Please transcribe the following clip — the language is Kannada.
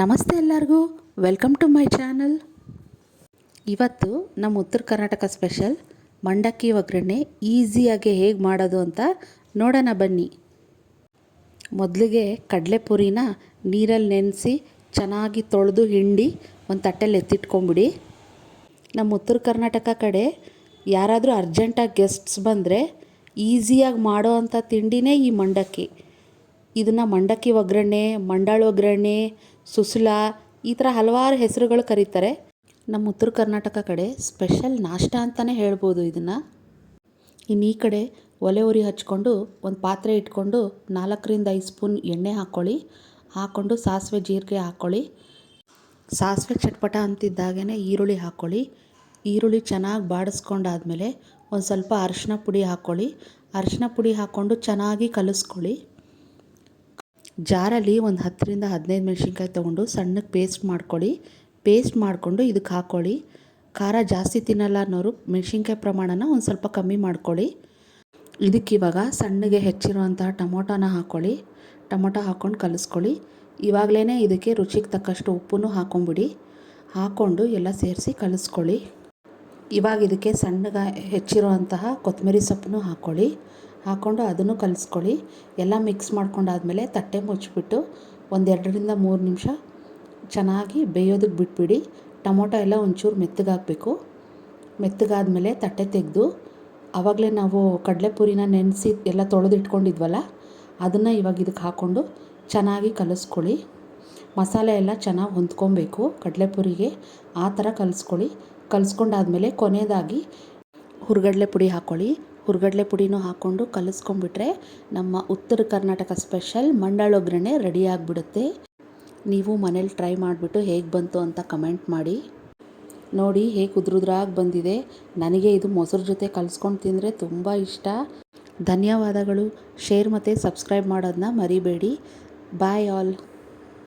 ನಮಸ್ತೆ ಎಲ್ಲರಿಗೂ. ವೆಲ್ಕಮ್ ಟು ಮೈ ಚಾನಲ್ ಇವತ್ತು ನಮ್ಮ ಉತ್ತರ ಕರ್ನಾಟಕ ಸ್ಪೆಷಲ್ ಮಂಡಕ್ಕಿ ಒಗ್ಗರಣೆ ಈಸಿಯಾಗಿ ಹೇಗೆ ಮಾಡೋದು ಅಂತ ನೋಡೋಣ ಬನ್ನಿ. ಮೊದಲಿಗೆ ಕಡಲೆಪುರಿನ ನೀರಲ್ಲಿ ನೆನೆಸಿ ಚೆನ್ನಾಗಿ ತೊಳೆದು ಹಿಂಡಿ ಒಂದು ತಟ್ಟೆಲಿ ಎತ್ತಿಟ್ಕೊಂಬಿಡಿ. ನಮ್ಮ ಉತ್ತರ ಕರ್ನಾಟಕ ಕಡೆ ಯಾರಾದರೂ ಅರ್ಜೆಂಟಾಗಿ ಗೆಸ್ಟ್ಸ್ ಬಂದರೆ ಈಸಿಯಾಗಿ ಮಾಡೋ ಅಂಥ ತಿಂಡಿನೇ ಈ ಮಂಡಕ್ಕಿ. ಇದನ್ನು ಮಂಡಕ್ಕಿ ಒಗ್ಗರಣೆ, ಮಂಡಾಳು ಒಗ್ಗರಣೆ, ಸುಸುಲಾ ಈ ಥರ ಹಲವಾರು ಹೆಸರುಗಳು ಕರೀತಾರೆ. ನಮ್ಮ ಉತ್ತರ ಕರ್ನಾಟಕ ಕಡೆ ಸ್ಪೆಷಲ್ ನಾಷ್ಟ ಅಂತಲೇ ಹೇಳ್ಬೋದು ಇದನ್ನು. ಇನ್ನು ಈ ಕಡೆ ಒಲೆ ಉರಿ ಹಚ್ಕೊಂಡು ಒಂದು ಪಾತ್ರೆ ಇಟ್ಕೊಂಡು ನಾಲ್ಕರಿಂದ ಐದು ಸ್ಪೂನ್ ಎಣ್ಣೆ ಹಾಕ್ಕೊಳ್ಳಿ ಹಾಕ್ಕೊಂಡು ಸಾಸಿವೆ ಜೀರಿಗೆ ಹಾಕ್ಕೊಳ್ಳಿ ಸಾಸಿವೆ ಚಟ್ಪಟ ಅಂತಿದ್ದಾಗೇ ಈರುಳ್ಳಿ ಹಾಕ್ಕೊಳ್ಳಿ ಈರುಳ್ಳಿ ಚೆನ್ನಾಗಿ ಬಾಡಿಸ್ಕೊಂಡಾದ್ಮೇಲೆ ಒಂದು ಸ್ವಲ್ಪ ಅರಿಶಿನ ಪುಡಿ ಹಾಕ್ಕೊಳ್ಳಿ ಅರಿಶಿನ ಪುಡಿ ಹಾಕ್ಕೊಂಡು ಚೆನ್ನಾಗಿ ಕಲಿಸ್ಕೊಳ್ಳಿ. ಜಾರಲ್ಲಿ ಒಂದು ಹತ್ತರಿಂದ ಹದಿನೈದು ಮೆಣಸಿನ್ಕಾಯಿ ತೊಗೊಂಡು ಸಣ್ಣಕ್ಕೆ ಪೇಸ್ಟ್ ಮಾಡ್ಕೊಳ್ಳಿ. ಪೇಸ್ಟ್ ಮಾಡಿಕೊಂಡು ಇದಕ್ಕೆ ಹಾಕ್ಕೊಳ್ಳಿ ಖಾರ ಜಾಸ್ತಿ ತಿನ್ನಲ್ಲ ಅನ್ನೋರು ಮೆಣಸಿನ್ಕಾಯಿ ಪ್ರಮಾಣನ ಒಂದು ಸ್ವಲ್ಪ ಕಮ್ಮಿ ಮಾಡ್ಕೊಳ್ಳಿ. ಇದಕ್ಕೆ ಇವಾಗ ಸಣ್ಣಗೆ ಹೆಚ್ಚಿರುವಂತಹ ಟೊಮೊಟೊನ ಹಾಕ್ಕೊಳ್ಳಿ ಟೊಮೊಟೊ ಹಾಕ್ಕೊಂಡು ಕಲಿಸ್ಕೊಳ್ಳಿ. ಇವಾಗಲೇ ಇದಕ್ಕೆ ರುಚಿಗೆ ತಕ್ಕಷ್ಟು ಉಪ್ಪನ್ನು ಹಾಕ್ಕೊಂಬಿಡಿ ಹಾಕ್ಕೊಂಡು ಎಲ್ಲ ಸೇರಿಸಿ ಕಲಿಸ್ಕೊಳ್ಳಿ. ಇವಾಗ ಇದಕ್ಕೆ ಸಣ್ಣಗೆ ಹೆಚ್ಚಿರುವಂತಹ ಕೊತ್ತಂಬರಿ ಸೊಪ್ಪನ್ನು ಹಾಕ್ಕೊಳ್ಳಿ ಹಾಕ್ಕೊಂಡು ಅದನ್ನು ಕಲಿಸ್ಕೊಳ್ಳಿ. ಎಲ್ಲ ಮಿಕ್ಸ್ ಮಾಡ್ಕೊಂಡಾದಮೇಲೆ ತಟ್ಟೆ ಮುಚ್ಚಿಬಿಟ್ಟು ಒಂದೆರಡರಿಂದ ಮೂರು ನಿಮಿಷ ಚೆನ್ನಾಗಿ ಬೇಯೋದಕ್ಕೆ ಬಿಟ್ಬಿಡಿ. ಟೊಮೊಟೊ ಎಲ್ಲ ಒಂಚೂರು ಮೆತ್ತಗಾಗಬೇಕು ಮೆತ್ತಗಾದಮೇಲೆ ತಟ್ಟೆ ತೆಗೆದು ಆವಾಗಲೇ ನಾವು ಕಡಲೆಪುರಿನ ನೆನೆಸಿ ಎಲ್ಲ ತೊಳೆದಿಟ್ಕೊಂಡಿದ್ವಲ್ಲ, ಅದನ್ನು ಇವಾಗ ಇದಕ್ಕೆ ಹಾಕ್ಕೊಂಡು ಚೆನ್ನಾಗಿ ಕಲಿಸ್ಕೊಳ್ಳಿ. ಮಸಾಲೆ ಎಲ್ಲ ಚೆನ್ನಾಗಿ ಹೊಂದ್ಕೊಬೇಕು ಕಡಲೆಪುರಿಗೆ. ಆ ಥರ ಕಲಿಸ್ಕೊಳ್ಳಿ. ಕಲಿಸ್ಕೊಂಡಾದಮೇಲೆ ಕೊನೆಯದಾಗಿ ಹುರ್ಗಡ್ಲೆ ಪುಡಿ ಹಾಕ್ಕೊಳ್ಳಿ ಹುರ್ಗಡ್ಲೆ ಪುಡಿನೂ ಹಾಕ್ಕೊಂಡು ಕಲಿಸ್ಕೊಂಡ್ಬಿಟ್ರೆ ನಮ್ಮ ಉತ್ತರ ಕರ್ನಾಟಕ ಸ್ಪೆಷಲ್ ಮಂಡಾಳೊಗ್ರಣೆ ರೆಡಿ ಆಗಿಬಿಡುತ್ತೆ. ನೀವು ಮನೇಲಿ ಟ್ರೈ ಮಾಡಿಬಿಟ್ಟು ಹೇಗೆ ಬಂತು ಅಂತ ಕಮೆಂಟ್ ಮಾಡಿ. ನೋಡಿ ಹೇಗೆ ಉದ್ರುದ್ರಾಗಿ ಬಂದಿದೆ. ನನಗೆ ಇದು ಮೊಸರು ಜೊತೆ ಕಲಿಸ್ಕೊಂಡು ತಿಂದರೆ ತುಂಬ ಇಷ್ಟ. ಧನ್ಯವಾದಗಳು. ಶೇರ್ ಮತ್ತು ಸಬ್ಸ್ಕ್ರೈಬ್ ಮಾಡೋದನ್ನ ಮರಿಬೇಡಿ. ಬಾಯ್ ಆಲ್